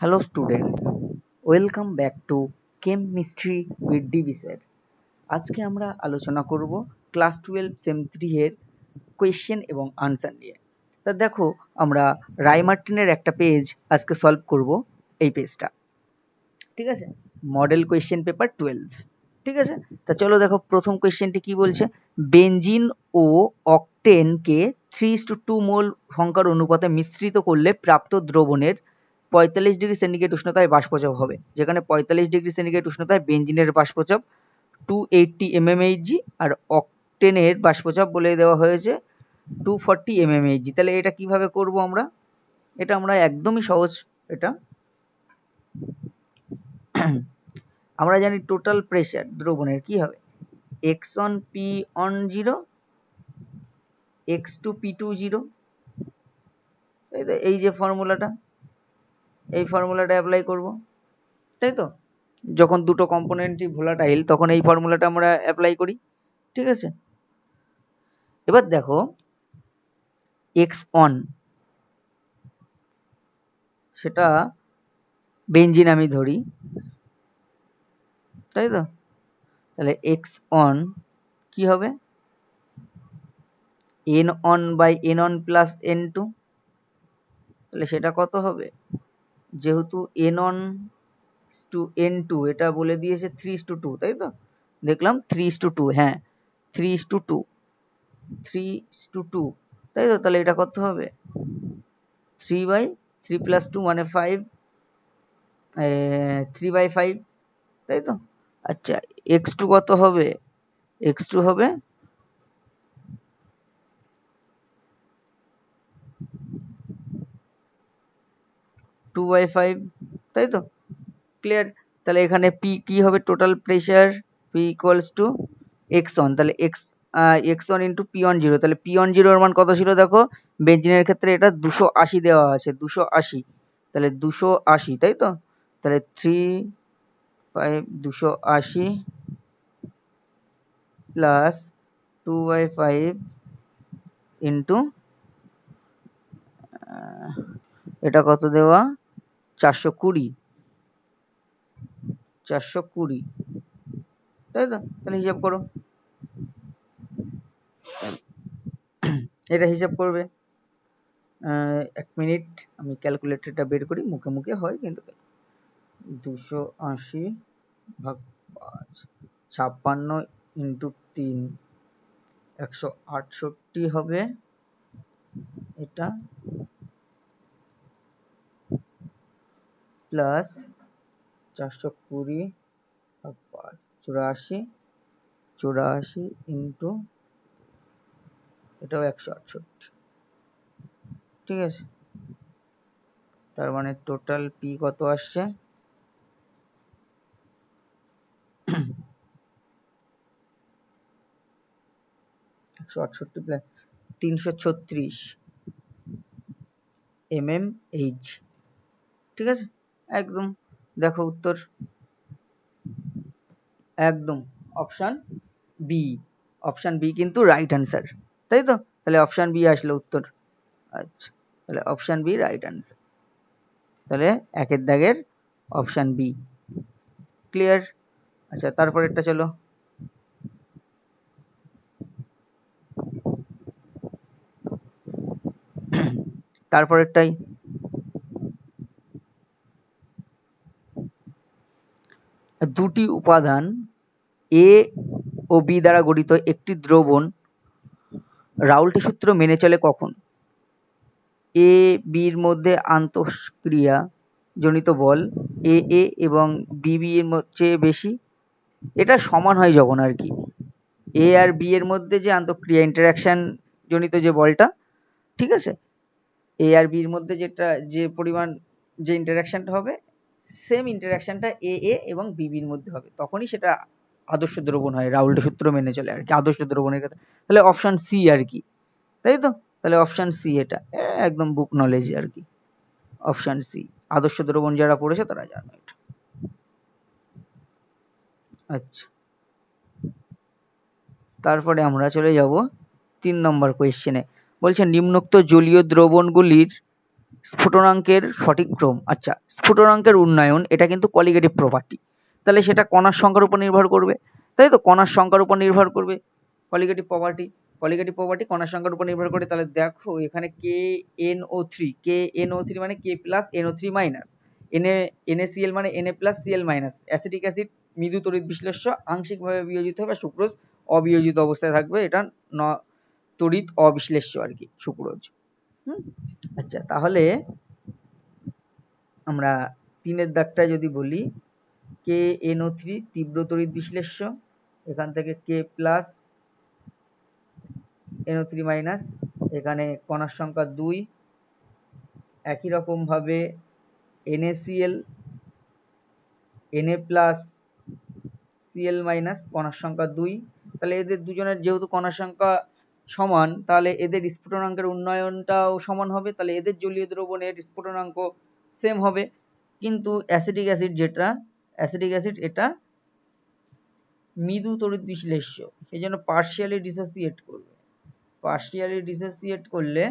Hello students welcome back to chemistry with DB sir আজকে আমরা আলোচনা করব ক্লাস টুয়েলভ সেম থ্রি এর কোয়েশ্চেন এবং আনসার নিয়ে। তা দেখো, আমরা রায়মার্টিনের একটা পেজ আজকে সলভ করব এই পেজটা ঠিক আছে? মডেল কোয়েশ্চেন পেপার টুয়েলভ ঠিক আছে? তা চলো দেখো, প্রথম কোয়েশ্চেনটি কি বলছে? বেঞ্জিন ও অকটেনকে থ্রি টু মোল সংখ্যার অনুপাতে মিশ্রিত করলে প্রাপ্ত দ্রবণের পঁয়তাল্লিশ ডিগ্রি সেন্টিগ্রেড উষ্ণতায় বাষ্পচাপ হবে। যেখানে পঁয়তাল্লিশ ডিগ্রি সেন্টিগ্রেড উষ্ণতায় বেঞ্জিনের বাষ্পচাপ টু এইটটি এমএমএইচজি আর অকটেনের বাষ্পচাপ বলে দেওয়া হয়েছে টু ফর্টি এমএমএইচজি তাহলে এটা কীভাবে করব আমরা? এটা আমরা একদমই সহজ এটা। আমরা জানি টোটাল প্রেশার দ্রবণের কি হবে? X one P one zero x two P two zero এই যে ফর্মুলাটা এই ফর্মুলাটা অ্যাপ্লাই করব। তাই তো? যখন দুটো কম্পোনেন্টই ভোলাটাইল তখন এই ফর্মুলাটা আমরা অ্যাপ্লাই করি। ঠিক আছে? এবার দেখো এক্স অন সেটা বেঞ্জিন আমি ধরি। তাই তো? তাহলে এক্স অন কি হবে? N one by n one plus n two তাহলে সেটা কত হবে? যেহেতু n one to n two এটা বলে দিয়েছে থ্রি টু টু তাই তো? দেখলাম থ্রি টু টু হ্যাঁ three to two three to two তাই তো? তাহলে এটা কত হবে? Three by three plus two মানে ফাইভ থ্রি বাই ফাইভ তাই তো? আচ্ছা এক্স টু কত হবে? এক্স টু হবে টু বাই ফাইভ তাই তো? ক্লিয়ার তাহলে এখানে পি কি হবে? Total pressure P equals to x one তাহলে x x one into P one zero তাহলে পি ওয়ান জিরোর মান কত ছিল দেখো? বেঞ্জিনের ক্ষেত্রে এটা দুশো আশি দেওয়া আছে, দুশো আশি। তাহলে দুশো আশি, তাই তো? তাহলে থ্রি ফাইভ দুশো আশি plus two by five into এটা কত দেওয়া? চারশো কুড়ি। চারশো কুড়ি। তাই তো? তাহলে হিসাব করো। এটা হিসাব করবে। এক মিনিট। আমি ক্যালকুলেটরটা বের করি। মুখে মুখে হয় কিন্তু দুশো আশি ভাগ পাঁচ, ছাপ্পান্ন ইন্টু তিন, একশো আটষট্টি হবে। এটা প্লাস চারশো কুড়ি চুরাশি চুরাশি ইন্টু এটাও একশো আটষট্টি। ঠিক আছে? তার মানে টোটাল পি কত আসছে? একশো আটষট্টি প্লাস তিনশো ছত্রিশ। এম এম এইচ ঠিক আছে? একদম। দেখো উত্তর। একদম। Option B. অপশান বি কিন্তু রাইট অ্যান্সার তাই তো? তাহলে অপশান বি আসলো উত্তর। আচ্ছা তাহলে অপশান বি রাইট অ্যান্সার তাহলে একের দাগের অপশান বি। ক্লিয়ার আচ্ছা তারপরেরটা চলো। তারপরেরটাই। দুটি উপাদান এ ও বি দ্বারা গঠিত একটি দ্রবণ রাউল্টি সূত্র মেনে চলে কখন? এ বির মধ্যে আন্তঃক্রিয়া জনিত বল এ এ এবং বি এর চেয়ে বেশি। এটা সমান হয় যখন আর কি। এ আর বি এর মধ্যে যে আন্তঃক্রিয়া ইন্টারাকশান জনিত যে বলটা, ঠিক আছে? এ আর বির মধ্যে যেটা, যে পরিমাণ, যে ইন্টারাকশানটা হবে সেম ইন্টারাকশনটা এ এ এবং বিবির মধ্যে হবে। তখনই সেটা আদর্শ দ্রবণ হয় রাউল্ট সূত্র মেনে চলে আর কি, আদর্শ দ্রবণের কথা তাহলে অপশন সি আর কি, তাই তো? তাহলে অপশন সি এটা একদম বুক নলেজ আর কি। অপশান সি আদর্শ দ্রবণ যারা পড়েছে তারা জানো এটা। আচ্ছা। তারপরে আমরা চলে যাব তিন নম্বর কোয়েশ্চেনে বলছে, নিম্নোক্ত জলীয় দ্রবণগুলির স্ফুটনাঙ্কের সঠিক ক্রম আচ্ছা স্ফুটনাঙ্কের উন্নয়ন, এটা কিন্তু কলিগেটিভ প্রপার্টি তাহলে সেটা কণার সংখ্যার উপর নির্ভর করবে। তাই তো? কণার সংখ্যার উপর নির্ভর করবে। কলিগেটিভ প্রপার্টি কলিগেটিভ প্রপার্টি কণার সংখ্যার উপর নির্ভর করে, তাহলে দেখো, এখানে K N O three K N O three মানে K plus N O three minus এনে এনএসিএল মানে NA plus CL minus acetic acid মৃদু তড়িৎ বিশ্লেষ্য, আংশিকভাবে বিয়োজিত হবে সুক্রোজ, অবিয়োজিত অবস্থায় থাকবে এটা ন, তড়িৎ অবিশ্লেষ্য আর কি, সুক্রোজ। আচ্ছা তাহলে আমরা তিনের দাগটা যদি বলি, কে এনও থ্রি তীব্র তড়িৎ বিশ্লেষ্য? এখান থেকে K plus NO three minus, এখানে কণার সংখ্যা দুই। একই রকমভাবে NACL NA plus CL minus কণার সংখ্যা দুই। তাহলে এদের দুজনের যেহেতু কণার সংখ্যা সমান, তাহলে এদের স্ফুটনাঙ্কের উন্নয়নটাও সমান হবে, তাহলে এদের জলীয় দ্রবণের স্ফুটনাঙ্ক সেম হবে। কিন্তু অ্যাসিটিক অ্যাসিড যেটা অ্যাসিটিক অ্যাসিড এটা মৃদু তড়িৎ বিশ্লেষ্য সেই জন্য পার্শিয়ালি ডিসোসিয়েট করবে। পার্শিয়ালি ডিসোসিয়েট করলে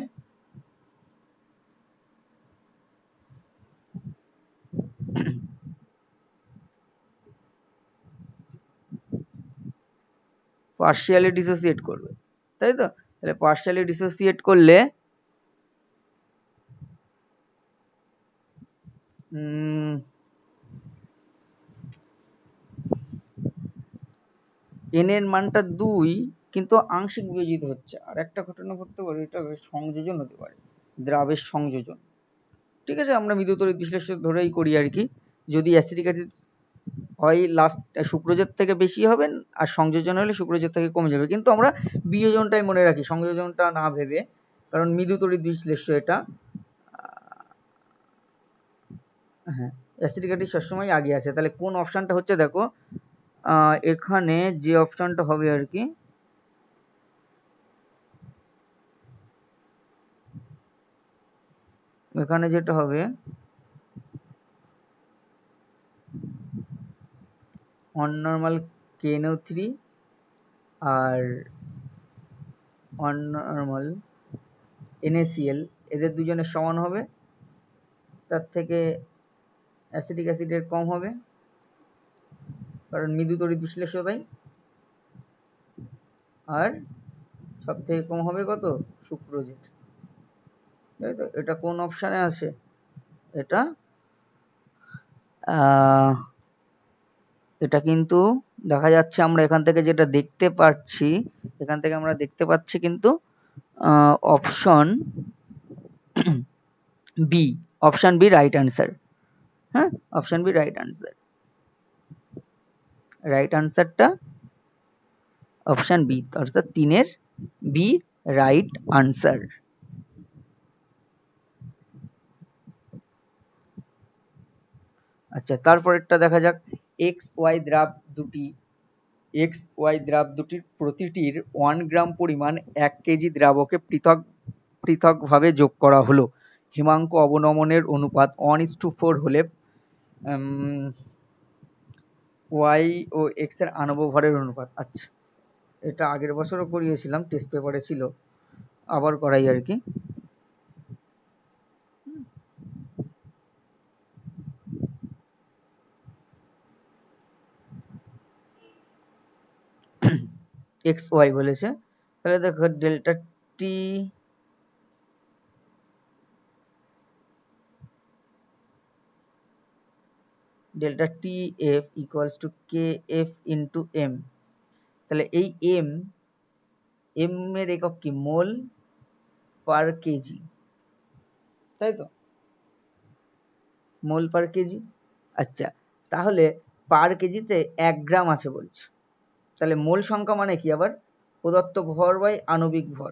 পার্শিয়ালি ডিসোসিয়েট করবে। তাই তো? তাহলে পার্শিয়ালি ডিসোসিয়েট করলে এন এর মানটা দুই, কিন্তু আংশিক বিয়োজিত হচ্ছে। আর একটা ঘটনা ঘটতে পারে, এটা সংযোজন হতে পারে, দ্রাবের সংযোজন। ঠিক আছে, আমরা মৃদুতরিত বিশ্লেষণ ধরেই করি আর কি। যদি অ্যাসিডিক অ্যাসিড হয় লাস্ট শুক্রজের থেকে বেশি হবেন আর সংযোজন হলে শুক্রজের থেকে কমে যাবে। কিন্তু আমরা বিয়োজনটাই মনে রাখি, সংযোজনটা না ভেবে, কারণ মৃদুতরিত বিশ্লেষ্য এটা। হ্যাঁ অ্যাসিডিক অ্যাসিড সবসময় আগে আছে। তাহলে কোন অপশানটা হচ্ছে দেখো এখানে যে অপশানটা হবে আর কি, এখানে যেটা হবে অন নর্মাল কেনো থ্রি আর অন নর্মাল এনএসিএল, এদের দুজনের সমান হবে। তার থেকে অ্যাসিডিক অ্যাসিডের কম হবে। কারণ মৃদু তড়িৎ বিশ্লেষ্য তাই। আর সব থেকে কম হবে কত? শুক্রোজের তাই তো? এটা কোন অপশানে আছে? এটা এটা কিন্তু দেখা যাচ্ছে আমরা এখান থেকে যেটা দেখতে পাচ্ছি, এখান থেকে আমরা দেখতে পাচ্ছি কিন্তু option B option B right answer হ্যাঁ? Option B right answer right আনসারটা অপশন বি অর্থাৎ তিনের বি রাইট আনসার আচ্ছা তারপরেরটা দেখা যাক। এক্স ওয়াই দ্রাব দুটি এক্স ওয়াই দ্রাব দুটির প্রতিটির ওয়ান গ্রাম পরিমাণ এক কেজি দ্রাবকে পৃথক, পৃথকভাবে যোগ করা হলো। হিমাঙ্ক অবনমনের অনুপাত ওয়ান ইস টু ফোর হলে ওয়াই ও এক্সের অনুপাত। আচ্ছা এটা আগের বছরও করিয়েছিলাম টেস্ট পেপারে ছিল। আবার করাই আর কি। এক্স ওয়াই বলেছে। তাহলে দেখো delta T delta T F equals to K F into M তাহলে এই এম এম এর একক কি? Mole per kg. তাই তো? Mole per kg. আচ্ছা তাহলে পার কেজিতে এক গ্রাম আছে বলছে। তাহলে মোল সংখ্যা মানে কি আবার? প্রদত্ত ভর বাই আণবিক ভর।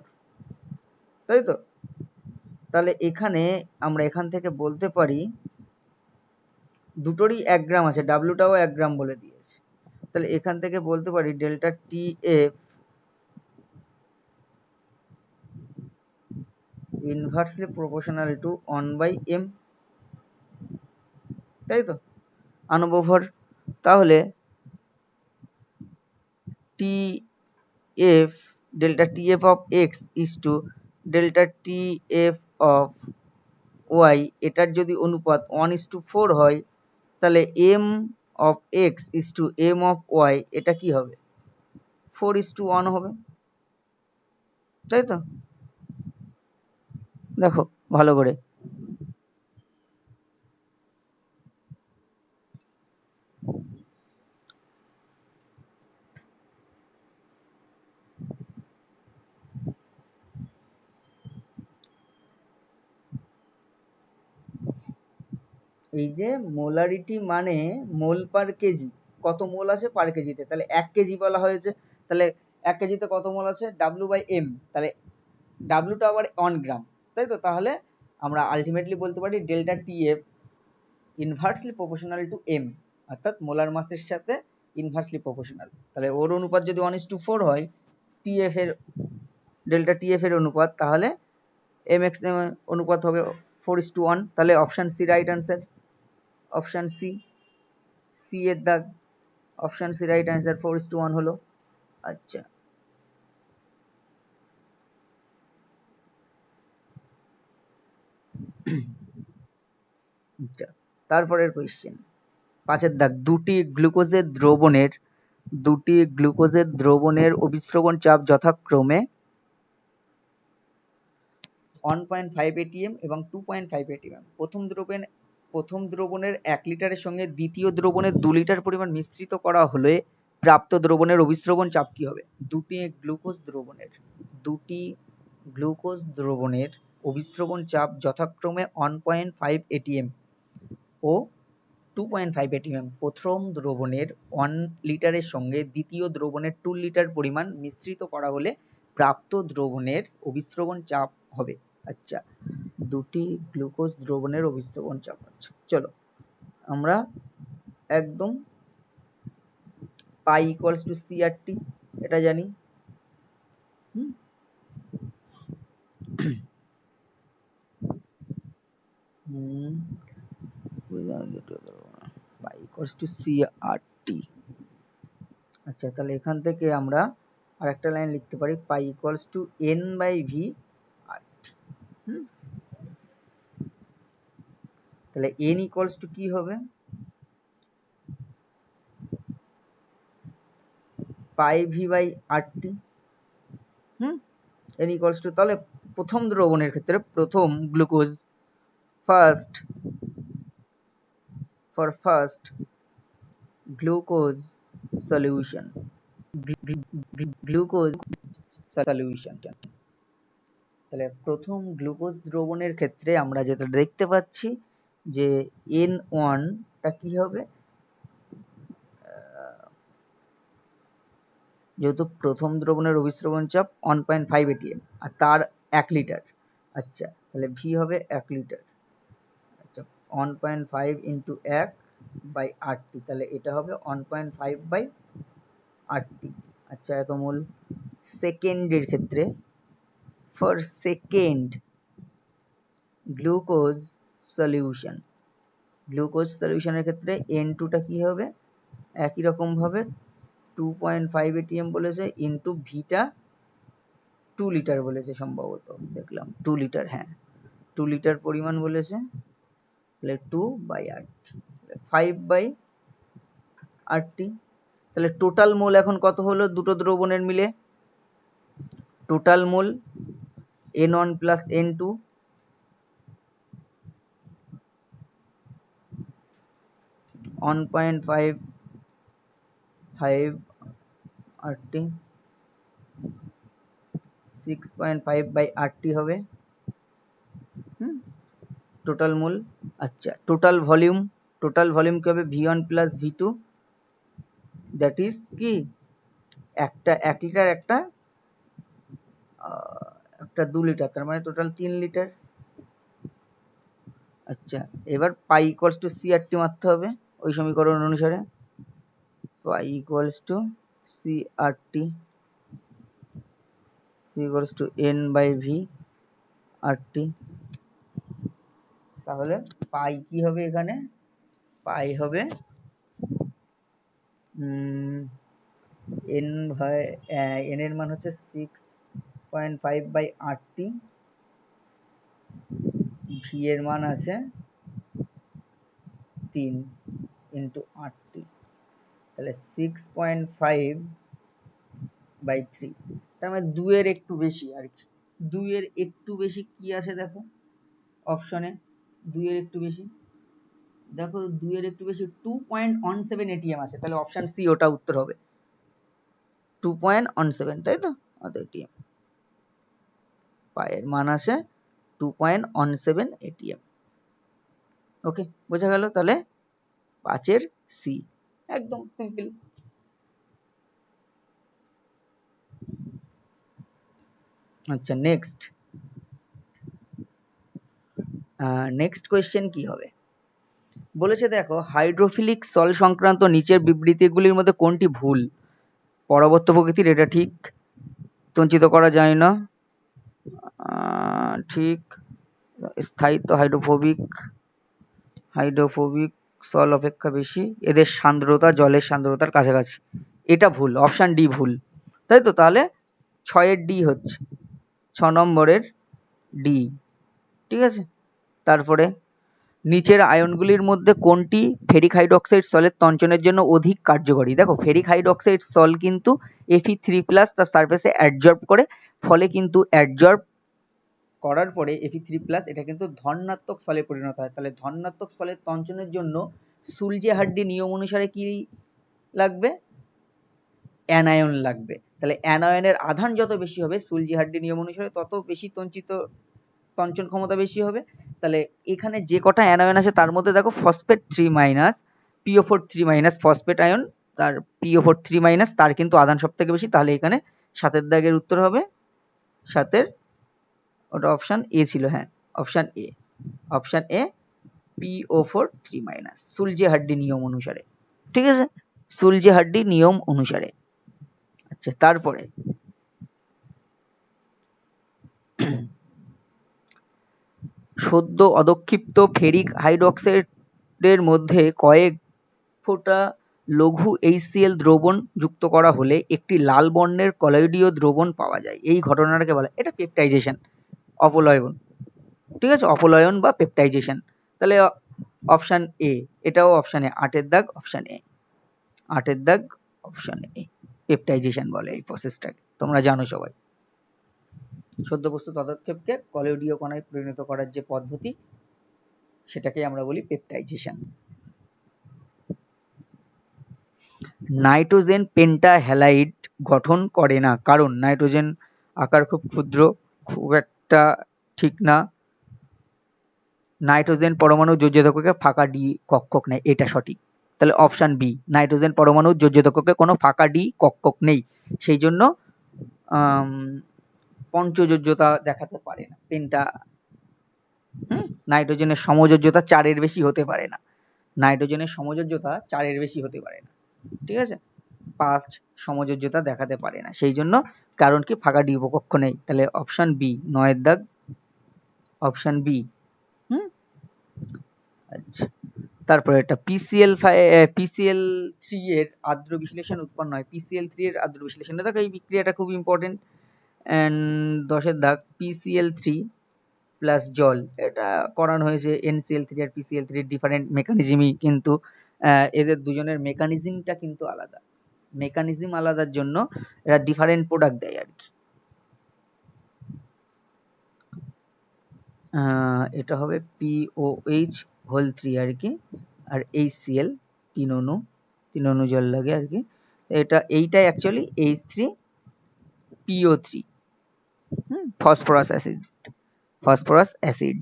তাই তো? তাহলে এখানে আমরা এখান থেকে বলতে পারি, দুটোরই এক গ্রাম আছে ডাব্লুটাও এক গ্রাম বলে দিয়েছে। তাহলে এখান থেকে বলতে পারি delta T F inversely proportional to one by M তাই তো? আনুবভর তাহলে T F delta T F of X is to delta T F of Y এটার যদি অনুপাত ওয়ান ইস টু ফোর হয়, তাহলে M of X is to M of Y এটা কি হবে? ফোর ইস টু ওয়ান হবে। তাই তো? দেখো, ভালো করে এই যে মোলারিটি মানে মোল পার কেজি। কত মোল আছে পার কেজিতে? তাহলে এক কেজি বলা হয়েছে। তাহলে এক কেজিতে কত মোল আছে? ডাব্লু বাই এম তাহলে ডাব্লুটা আবার অন গ্রাম তাই তো? তাহলে আমরা আলটিমেটলি বলতে পারি delta T F inversely proportional to M অর্থাৎ মোলার মাসের সাথে ইনভার্সলি প্রপোর্শনাল তাহলে ওর অনুপাত যদি ওয়ান ইস টু ফোর হয় টি এফ এর ডেল্টা টি এফ এর অনুপাত, তাহলে এম এক্স অনুপাত হবে ফোর ইস টু ওয়ান তাহলে option C right answer option C C এর দাগ option C right answer four is to one হলো। আচ্ছা। আচ্ছা তারপরের কোয়েশ্চেন পাঁচের দাগ, দুটি গ্লুকোজের দ্রবণের, দুটি গ্লুকোজের দ্রবণের অভিস্রবণ চাপ যথাক্রমে ওয়ান পয়েন্ট ফাইভ এটিএম এবং টু পয়েন্ট ফাইভ এটিএম প্রথম দ্রবণ প্রথম দ্রবণের এক লিটারের সঙ্গে দ্বিতীয় দ্রবণের দু লিটার পরিমাণ মিশ্রিত করা হলে প্রাপ্ত দ্রবণের অভিস্রবণ চাপ কি হবে? দুটি গ্লুকোজ দ্রবণের, দুটি গ্লুকোজ দ্রবণের অভিস্রবণ চাপ যথাক্রমে ওয়ান পয়েন্ট ফাইভ এটিএম ও টু পয়েন্ট ফাইভ এটিএম প্রথম দ্রবণের ওয়ান লিটারের সঙ্গে দ্বিতীয় দ্রবণের টু লিটার পরিমাণ মিশ্রিত করা হলে প্রাপ্ত দ্রবণের অভিস্রবণ চাপ হবে। আচ্ছা দুটি গ্লুকোজ দ্রবণের অভিস্রবণ চাপ আছে চলো, আমরা একদম pi equals to C R T এটা জানি। ইকুয়ালস টু আচ্ছা তাহলে এখান থেকে আমরা আর একটা লাইন লিখতে পারি। Pi equals to N by V তাহলে এন ইকুয়ালস টু কি হবে? Pi V by R T hmm? N equals to তাহলে প্রথম দ্রবণের ক্ষেত্রে প্রথম glucose first for first glucose solution glucose solution তাহলে প্রথম গ্লুকোজ দ্রবণের ক্ষেত্রে আমরা যেটা দেখতে পাচ্ছি যে এন ওয়ানটা কি হবে? যেহেতু প্রথম দ্রবণের অভিস্রবণ চাপ ওয়ান পয়েন্ট ফাইভ এটিএম আর তার এক লিটার। আচ্ছা তাহলে ভি হবে এক লিটার। আচ্ছা ওয়ান পয়েন্ট ফাইভ ইন্টু এক বাই আটটি তাহলে এটা হবে ওয়ান পয়েন্ট ফাইভ বাই আটটি আচ্ছা এত মূল। সেকেন্ডের ক্ষেত্রে for second glucose solution glucose সলিউশনের ক্ষেত্রে এন টুটা কী হবে? একই রকমভাবে টু পয়েন্ট ফাইভ এটিএম বলেছে ইন্টু ভিটা টু লিটার বলেছে সম্ভবত, দেখলাম। টু লিটার হ্যাঁ। টু লিটার পরিমাণ বলেছে, তাহলে টু বাই আট ফাইভ বাই আটটি তাহলে টোটাল মোল এখন কত হলো? দুটো দ্রবণের মিলে। Total mole N one plus N two one point five five আটটি সিক্স পয়েন্ট ফাইভ বাই আটটি হবে। হুম? টোটাল মূল আচ্ছা টোটাল ভলিউম টোটাল ভলিউম কি হবে? V one plus V two that is কি? একটা, এক লিটার একটা একটা দু লিটার, তার মানে টোটাল তিন লিটার। আচ্ছা এবার pi equals to C R T মারতে হবে, ওই সমীকরণ অনুসারে। y equals to CRT equals to n by v RT তাহলে পাই কি হবে এখানে? পাই হবে এন ভাই এন এর মান হচ্ছে সিক্স পয়েন্ট ফাইভ বাই আটটি। ভি এর মান আছে তিন ইন্টু আটটি। তাহলে six point five by three. তার মানে দুয়ের একটু বেশি আর কি। দুইয়ের একটু বেশি কি আছে দেখো? অপশনে দুইয়ের একটু বেশি। দেখো দুইয়ের একটু বেশি two point one seven ATM আছে। তাহলে অপশন সি, ওটা উত্তর হবে। টু পয়েন্ট ওয়ান সেভেন তাই তো? অত এটিএম পায়ের মান আছে two point one seven ATM okay বোঝা গেল তাহলে পাঁচের সি একদম সিম্পল আচ্ছা নেক্সট নেক্সট কোয়েশ্চেন কি হবে? বলেছে দেখো হাইড্রোফিলিক সল সংক্রান্ত নিচের বিবৃতিগুলির মধ্যে কোনটি ভুল? পরবর্তী প্রকৃতির এটা ঠিক। তঞ্চিত করা যায় না। ঠিক স্থায়িত্ব হাইড্রোফোবিক হাইড্রোফোবিক সল অপেক্ষা বেশি, এদের সান্দ্রতা, জলের সান্দ্রতার কাছাকাছি। এটা ভুল, অপশান ডি ভুল। তাই তো? তাহলে ছয়ের ডি হচ্ছে, ছ নম্বরের ডি, ঠিক আছে? তারপরে নিচের আয়নগুলির মধ্যে কোনটি ফেরিক হাইড্রক্সাইড সলের তঞ্চনের জন্য অধিক কার্যকরী? দেখো, ফেরিক হাইড্রক্সাইড সল কিন্তু এফি থ্রি প্লাস তার সারফেসে অ্যাডজর্ব করে, ফলে কিন্তু অ্যাডজর্ব করার পরে এফি থ্রি প্লাস এটা কিন্তু ধনাত্মক সলে পরিণত হয়। তাহলে ধনাত্মক সলের তঞ্চনের জন্য সুলজে হাড্ডি নিয়ম অনুসারে কি লাগবে? অ্যানায়ন লাগবে। তাহলে অ্যানায়নের আধান যত বেশি হবে সুলজি হাড্ডি নিয়ম অনুসারে তত বেশি তঞ্চিত তঞ্চন ক্ষমতা বেশি হবে। তাহলে এখানে যে কটা অ্যানায়ন আছে তার মধ্যে দেখো phosphate three minus PO four three minus phosphate ion তার পিও ফোর থ্রি মাইনাস তার কিন্তু আধান সব থেকে বেশি। তাহলে এখানে সাতের দাগের উত্তর হবে, সাতের ওটা অপশান এ ছিল হ্যাঁ। Option A option A PO four three minus Schulze Hardy নিয়ম অনুসারে। ঠিক আছে? সুলজে হাড্ডি নিয়ম অনুসারে। আচ্ছা তারপরে। সদ্য অদক্ষিপ্ত ফেরিক হাইড্রক্সাইডের মধ্যে কয়েক ফোঁটা লঘু এইচসিএল দ্রবণ যুক্ত করা হলে একটি লাল বর্ণের কলয়েডীয় দ্রবণ পাওয়া যায়। এই ঘটনাটাকে বলে, এটা পেপটাইজেশন অপলয়ন ঠিক আছে? অপলয়ন বা পেপটাইজেশন তাহলে অপশান এ এটাও অপশান এ আটের দাগ অপশান এ আটের দাগ অপশান এ পেপটাইজেশন বলে এই প্রসেসটাকে তোমরা জানো সবাই। সদ্যবস্তু পদক্ষেপকে কলেডীয় কণায় পরিণত করার যে পদ্ধতি সেটাকে আমরা বলি পেপটাইজেশন নাইট্রোজেন পেন্টাহ্যালাইড গঠন করে না। কারণ, নাইট্রোজেন আকার খুব ক্ষুদ্র, খুব একটা ঠিক না। নাইট্রোজেন পরমাণু যোজ্যতকে ফাঁকা ডি কক্ষক নেই, এটা সঠিক। তাহলে অপশান বি, নাইট্রোজেন পরমাণু যোজ্যতকে কোনো ফাঁকা ডি কক্ষক নেই। সেই জন্য পঞ্চযোজ্যতা দেখাতে পারে না। পেন্টা নাইট্রোজেনের সমযোজ্যতা চারের বেশি হতে পারে না। নাইট্রোজেনের সমযোজ্যতা চারের বেশি হতে পারে না। ঠিক আছে? পাঁচ, সমযোজ্যতা দেখাতে পারে না। সেই জন্য কারণ কি? ফাঁকা ডি উপকক্ষ নেই। তাহলে অপশান বি নয়ের দাগ। অপশান বি আচ্ছা। তারপরে এটা পিসিএল পিসিএল থ্রি এর আদ্র বিশ্লেষণ উৎপন্ন হয়। পিসিএল থ্রি এর আদ্র বিশ্লেষণ। দেখো এই বিক্রিয়াটা খুব ইম্পর্টেন্ট অ্যান্ড দশের দাগ পিসিএল থ্রি প্লাস জল। এটা করানো হয়েছে এনসিএল থ্রি আর পিসিএল থ্রির ডিফারেন্ট মেকানিজমই কিন্তু এদের দুজনের মেকানিজমটা কিন্তু আলাদা। মেকানিজম আলাদার জন্য এরা ডিফারেন্ট প্রোডাক্ট দেয় আর কি। এটা হবে পিওএইচ হোল থ্রি আর কি, আর এইচ সিএল তিন অণু তিন অণু জল লাগে আর কি। এটা এইটাই actually H three PO three hmm phosphorous acid phosphorous acid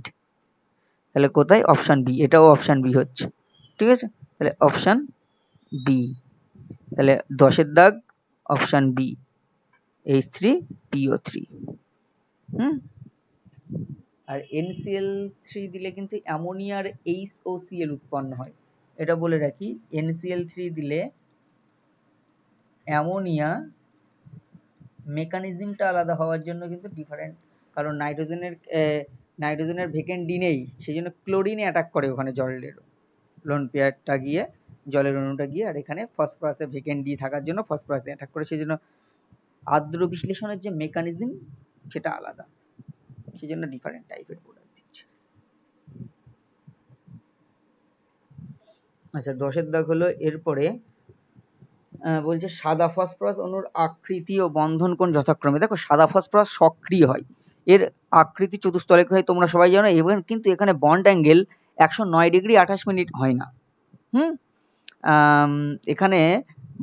তাহলে কোথায়? অপশান বি এটাও অপশান বি হচ্ছে। ঠিক আছে? তাহলে অপশান বি তাহলে দশের দাগ option B H three PO three hmm? আর এনসিএল থ্রি দিলে কিন্তু অ্যামোনিয়ার এইচ ও সিএল উৎপন্ন হয়। এটা বলে রাখি এনসিএল থ্রি দিলে অ্যামোনিয়া মেকানিজমটা আলাদা হওয়ার জন্য কিন্তু ডিফারেন্ট কারণ নাইট্রোজেনের নাইট্রোজেনের ভেকেন্ট ডি নেই, সেই জন্য ক্লোরিনে অ্যাটাক করে ওখানে জলের লোন পেয়ারটা গিয়ে। জলের অণুটা গিয়ে আর এখানে ফসফরাসে ভেকেন্ট ডি থাকার জন্য ফসফরাস অ্যাটাক করে। সেই জন্য আর্দ্র বিশ্লেষণের যে মেকানিজম সেটা আলাদা। সেই জন্য ডিফারেন্ট টাইপের প্রোডাক্ট দিচ্ছে। আচ্ছা দশের দাগ হলো এরপরে বলছে সাদা ফসফরাস অনুর আকৃতি ও বন্ধন কোন যথাক্রমে? দেখো, সাদা ফসফরাস সক্রিয় হয়। এর আকৃতি চতুস্তলে হয়, তোমরা সবাই জানো। এবং কিন্তু এখানে বন্ড অ্যাঙ্গেল একশো নয় ডিগ্রি আঠাশ মিনিট হয় না। হুম? এখানে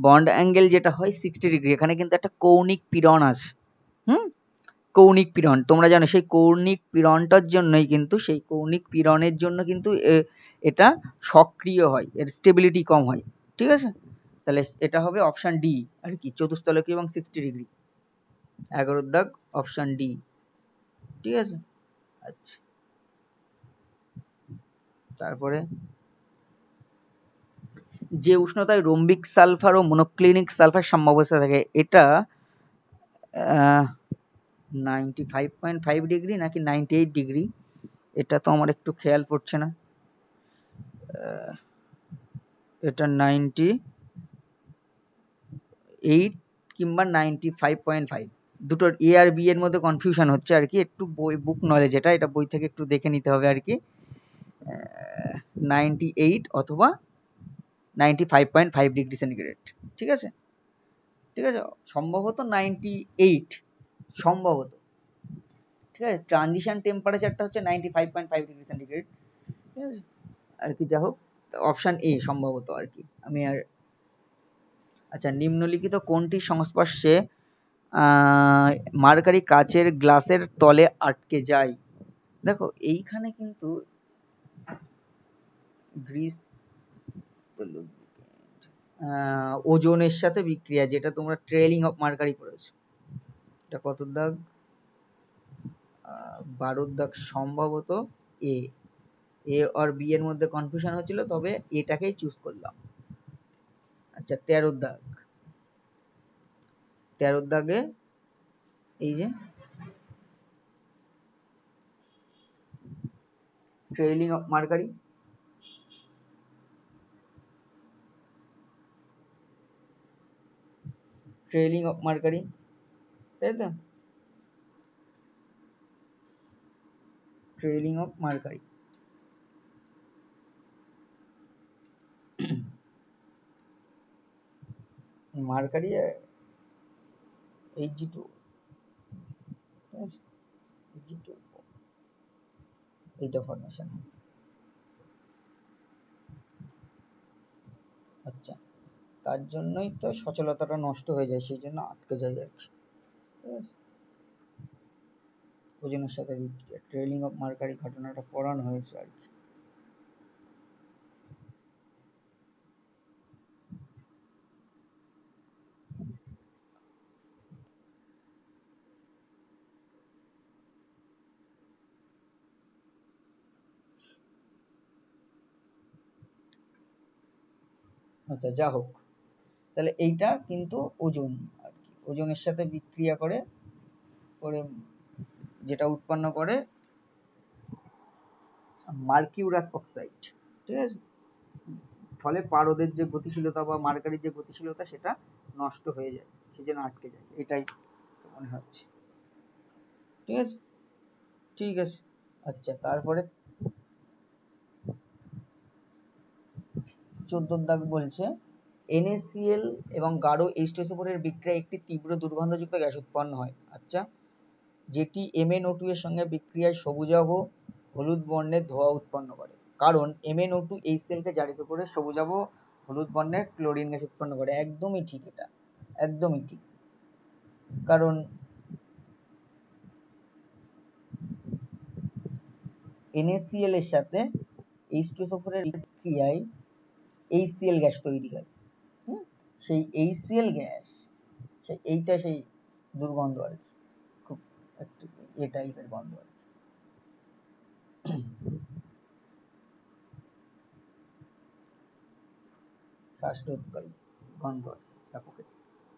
বন্ড অ্যাঙ্গেল যেটা হয় সিক্সটি ডিগ্রি এখানে কিন্তু একটা কৌণিক পীড়ন আছে। হুম? কৌণিক পীড়ন। তোমরা জানো, সেই কৌণিক পীড়নটার জন্যই কিন্তু, সেই কৌণিক পীড়নের জন্য কিন্তু এটা সক্রিয় হয়, এর স্টেবিলিটি কম হয়। ঠিক আছে? তাহলে এটা হবে অপশান ডি আর কি চতুস্তলকী এবং সিক্সটি ডিগ্রি এগারোর দাগ অপশন ডি ঠিক আছে? আচ্ছা। তারপরে যে উষ্ণতায় রোম্বিক সালফার ও মনোক্লিনিক সালফার সাম্যাবস্থা থাকে, এটা ninety five point five degree নাকি নাইনটি এইট ডিগ্রি এটা তো আমার একটু খেয়াল পড়ছে না। এটা নাইনটি এইট কিংবা নাইনটি ফাইভ পয়েন্ট ফাইভ দুটোর এ আর বি এর মধ্যে কনফিউশন হচ্ছে আর কি, একটু বই বুক নলেজ এটা এটা বই থেকে একটু দেখে নিতে হবে আর কি। নাইনটি এইট অথবা ninety five point five degree centigrade ঠিক আছে? ঠিক আছে? সম্ভবত নাইনটি এইট সম্ভবত। ঠিক আছে? ট্রানজিশন টেম্পারেচারটা হচ্ছে ninety five point five degree centigrade ঠিক আছে? আর কি যা হোক অপশান এ সম্ভবত আর কি। আমি আর আচ্ছা নিম্নলিখিত কোনটির সংস্পর্শে মার্কারি কাচের গ্লাসের তলে আটকে যায়? দেখো, এইখানে কিন্তু গ্রিস ওজনের সাথে বিক্রিয়া, যেটা তোমরা ট্রেলিং অফ মার্কারি করেছ। এটা কত দাগ? বারোর দাগ সম্ভবত এ এ আর বি এর মধ্যে কনফিউশন হচ্ছিল, তবে এটাকেই চুজ করলাম। আচ্ছা তেরোর দাগ। তেরোর দাগে এই যে trailing of mercury. Trailing mercury তাই তো? Trailing of mercury mercury H G two এইটা ফরমেশন আচ্ছা। তার জন্যই তো সচলতাটা নষ্ট হয়ে যায়, সেই জন্য আটকে যায় আর কি। ঠিক আছে? ওজনের সাথে ট্রেলিং অফ মার্কারি ঘটনাটা পড়ানো হয়েছে আর কি। আচ্ছা যা হোক। তাহলে এইটা কিন্তু ওজন আর কি। ওজনের সাথে বিক্রিয়া করে করে যেটা উৎপন্ন করে মার্কিউরাস অক্সাইড, ঠিক আছে? ফলে পারদের যে গতিশীলতা বা মার্কারির যে গতিশীলতা, সেটা নষ্ট হয়ে যায়, সেজন্য আটকে যায়, এটাই মনে হচ্ছে। ঠিক আছে? ঠিক আছে আচ্ছা তারপরে চোদ্দ দাগ বলছে। NaCl এবং গাঢ় H2SO4 এর বিক্রিয়ায় একটি তীব্র দুর্গন্ধযুক্ত গ্যাস উৎপন্ন হয়। আচ্ছা যেটি MnO2 এর সঙ্গে বিক্রিয়ায় সবুজাভ হলুদ বর্ণের ধোঁয়া উৎপন্ন করে। কারণ MnO2 HCl কে জারিত করে সবুজাভ হলুদ বর্ণের ক্লোরিন গ্যাস উৎপন্ন করে। একদমই ঠিক এটা। একদমই ঠিক। কারণ NaCl এর সাথে H2SO4 এর বিক্রিয়ায় HCl গ্যাস তৈরি হয়? সেই HCl গ্যাস সেই এইটা সেই দুর্গন্ধ আর কি। খুব একটু এ টাইপের গন্ধ আর শ্বাসরোধকারী গন্ধ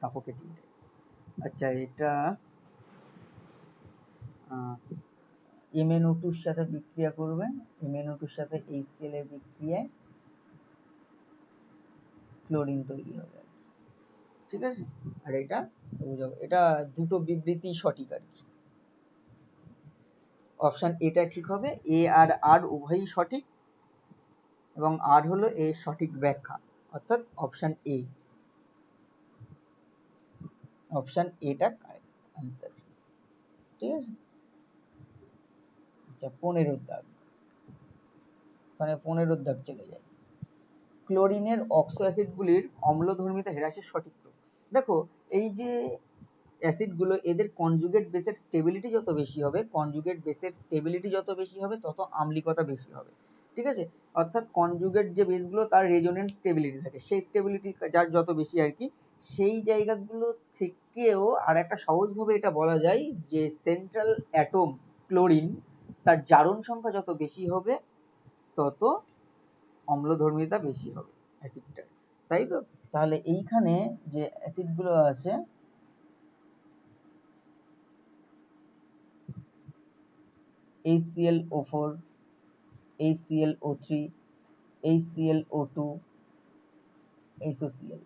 সাফোকেট আচ্ছা এটা MnO2 এর সাথে বিক্রিয়া করবে MnO2 এর সাথে এইচসিএল এর বিক্রিয়ায় ক্লোরিন তৈরি হবে। ঠিক আছে? আর এটা এটা দুটো বিবৃতি সঠিক আর কি। অপশন এটা ঠিক হবে, এ আর আর উভয়ই সঠিক এবং আর হলো এর সঠিক ব্যাখ্যা, অর্থাৎ অপশন এ। অপশন এটা কারেক্ট আনসার ঠিক আছে? আচ্ছা পনেরোর দাগ মানে পনেরোর দাগ চলে যায়। ক্লোরিনের অক্সো অ্যাসিডগুলির অম্লধর্মিতা হ্রাসের সঠিক দেখো, এই যে অ্যাসিডগুলো এদের কনজুগেট বেসের স্টেবিলিটি যত বেশি হবে কনজুগেট বেসের স্টেবিলিটি যত বেশি হবে, তত আম্লিকতা বেশি হবে। ঠিক আছে? অর্থাৎ কনজুগেট যে বেসগুলো তার রেজোনেন্ট স্টেবিলিটি থাকে। সেই স্টেবিলিটি যার যত বেশি আর কি, সেই জায়গাগুলো থেকেও আর একটা সহজভাবে এটা বলা যায় যে সেন্ট্রাল অ্যাটম ক্লোরিন তার জারণ সংখ্যা যত বেশি হবে, তত অম্লধর্মিতা বেশি হবে অ্যাসিডটার তাই তো? তাহলে এইখানে যে অ্যাসিডগুলো আছে HClO4 HClO3 HClO2 HOCl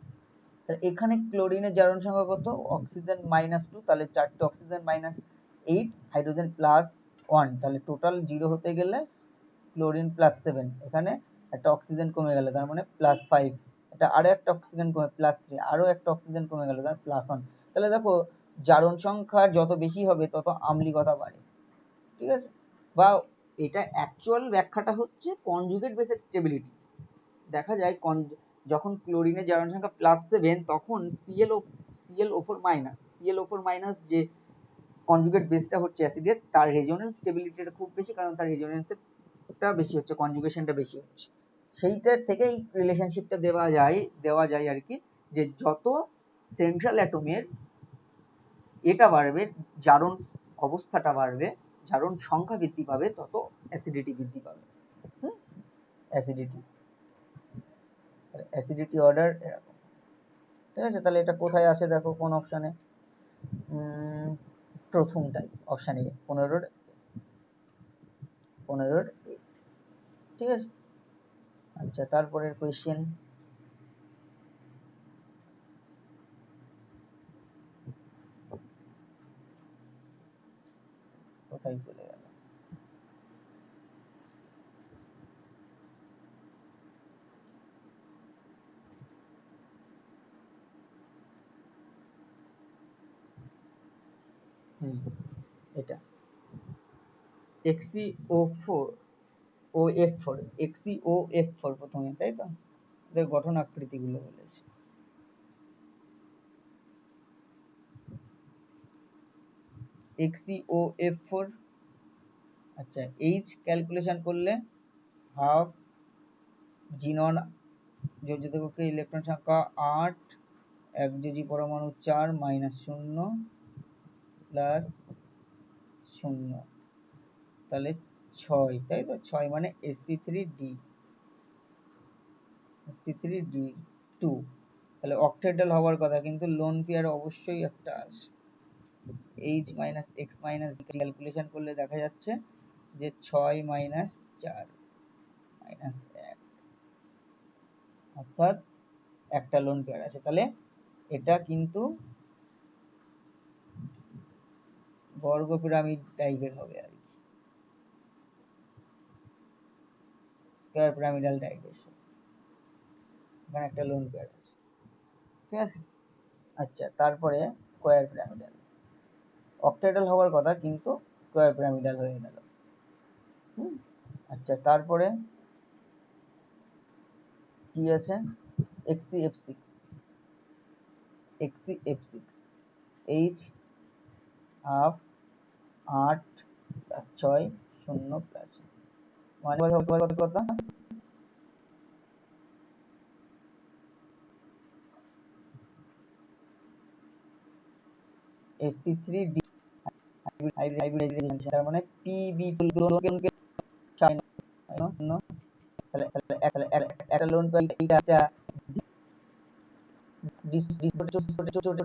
তাহলে এখানে ক্লোরিনের জারণ সংখ্যা কত? অক্সিজেন মাইনাস টু তাহলে চারটে oxygen minus eight hydrogen plus one তাহলে টোটাল জিরো হতে গেলে ক্লোরিন প্লাস সেভেন এখানে একটা অক্সিজেন কমে গেল, তার মানে প্লাস ফাইভ এটা আরও একটা অক্সিজেন কমে প্লাস থ্রি আরও একটা অক্সিজেন কমে গেল, তার প্লাস ওয়ান তাহলে দেখো, জারণ সংখ্যা যত বেশি হবে, তত আম্লিকতা বাড়ে। ঠিক আছে? বা এটা অ্যাকচুয়াল ব্যাখ্যাটা হচ্ছে কনজুগেট বেসের স্টেবিলিটি দেখা যায় কন যখন ক্লোরিনের জারণ সংখ্যা প্লাস সেভেন তখন CL O CL O four minus CL O four minus যে কনজুগেট বেসটা হচ্ছে অ্যাসিডের তার রেজোনেন্স স্টেবিলিটিটা খুব বেশি, কারণ তার রেজোনেন্সটা বেশি হচ্ছে কনজুগেশনটা বেশি হচ্ছে। সেইটার থেকেই রিলেশনশিপটা দেওয়া যায় দেওয়া যায় আর কি, যে যত সেন্ট্রাল অ্যাটমের এটা বাড়বে, জারণ অবস্থাটা বাড়বে, জারণ সংখ্যা বৃদ্ধি পাবে, তত অ্যাসিডিটি বৃদ্ধি পাবে। হুম? অ্যাসিডিটি অ্যাসিডিটি অর্ডার এরকম। ঠিক আছে, তাহলে এটা কোথায় আসে দেখো কোন অপশানে প্রথমটাই অপশান এ পনেরোর পনেরোর ঠিক আছে? আচ্ছা তারপরের কোয়েশ্চেন কোথায় চলে গেল? হুম এটা। XE O F four XE O F four প্রথমে, তাই তো? এদের গঠন আকৃতিগুলো বলেছে। এক্সি ও এফ ফোর আচ্ছা এইচ ক্যালকুলেশন করলে হাফ জিনন যোজিত কক্ষে ইলেকট্রন সংখ্যা আট, এক যোজি পরমাণু চার মাইনাস শূন্য প্লাস শূন্য। তাহলে ছয়, তাই তো? ছয় মানে SP three D SP three D two তাহলে অক্টেডাল হওয়ার কথা, কিন্তু লোন পেয়ার অবশ্যই একটা আছে। H minus X minus calculation করলে দেখা যাচ্ছে যে ছয় মাইনাস চার মাইনাস এক। অর্থাৎ একটা লোন পেয়ার আছে। তাহলে এটা কিন্তু বর্গ পিরামিড টাইপের হবে আর কি স্কয়ার পিরামিডাল টাইপের এখানে একটা লোন পেয়ার আছে। ঠিক আছে? আচ্ছা তারপরে স্কয়ার পিরামিডাল অক্টাইডাল হওয়ার কথা, কিন্তু স্কয়ার পিরামিডাল হয়ে গেল। আচ্ছা তারপরে কি আছে? XE F six XE F six H half আট প্লাস ছয়, শূন্য প্লাস মানে কথা sp3 d তার মানে পিবি তুলকে তাহলে একটা লোন পাই এটা ডিস ডিস ছোট ছোট ছোট ছোট